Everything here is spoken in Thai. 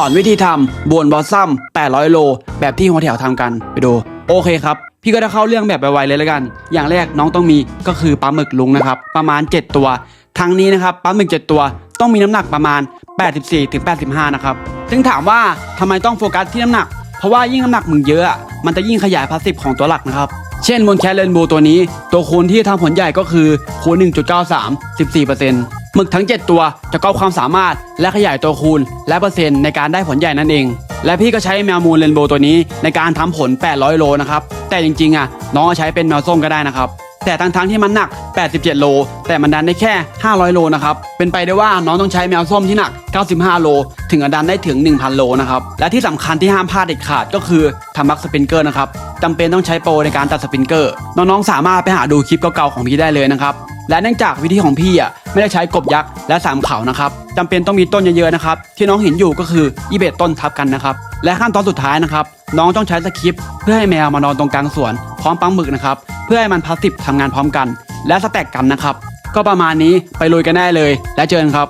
สอนวิธีทำบวนบอสซัม800 โล แบบที่หัวแถวทำกันไปดู โอเคครับ พี่ก็จะเข้าเรื่องแบบไวๆเลยแล้วกัน อย่างแรกน้องต้องมีก็คือปลาหมึกลุงนะครับ ประมาณ 7 ตัว ทั้งนี้นะครับปลาหมึก 7 ตัว ต้องมีน้ำหนักประมาณ 84ถึง85 นะครับ ซึ่งถามว่าทำไมต้องโฟกัสที่น้ำหนัก เพราะว่ายิ่งน้ำหนักมึงเยอะ มันจะยิ่งขยายพาสซีฟของตัวหลักนะครับเช่นบนแคทเรนโบตัวนี้ ตัวคูณที่ทำผลใหญ่ก็คือคูณ1.93 14% หมึกทั้ง 7 ตัวจะก้าความสามารถและขยายตัวคูณ และเปอร์เซ็นต์ในการได้ผลใหญ่นั่นเอง และพี่ก็ใช้แมวมูลเรนโบตัวนี้ในการทำผล 800 โลนะครับ แต่จริงๆอะน้องใช้เป็นแมวส้มก็ได้นะครับแต่ทั้งๆที่มันหนัก 87 โล แต่มันดันได้แค่ 500 โลนะครับ เป็นไปได้ว่าน้องต้องใช้แมวส้มที่หนัก 95 โล ถึงจะดันได้ถึง 1,000 โลนะครับ และที่สำคัญที่ห้ามพลาดเด็ดขาดก็คือทำมักสปินเกอร์นะครับจำเป็นต้องใช้โปรในการตัดสปินเกอร์ น้องๆ สามารถไปหาดูคลิปเก่าๆ ของพี่ได้เลยนะครับ และเนื่องจากวิธีของพี่อะไม่ได้ใช้กบยักษ์และสามเขานะครับจำเป็นต้องมีต้นเยอะๆนะครับที่น้องเห็นอยู่ก็คืออีเบตต้นทับกันนะครับและขั้นตอนสุดท้ายนะครับน้องต้องใช้สคริปเพื่อให้แมวมานอนตรงกลางสวนพร้อมปลาหมึกนะครับเพื่อให้มันพาสติฟทำงานพร้อมกัน และสแต็กกันนะครับก็ประมาณนี้ไปลุยกันได้เลย และเจอกันครับ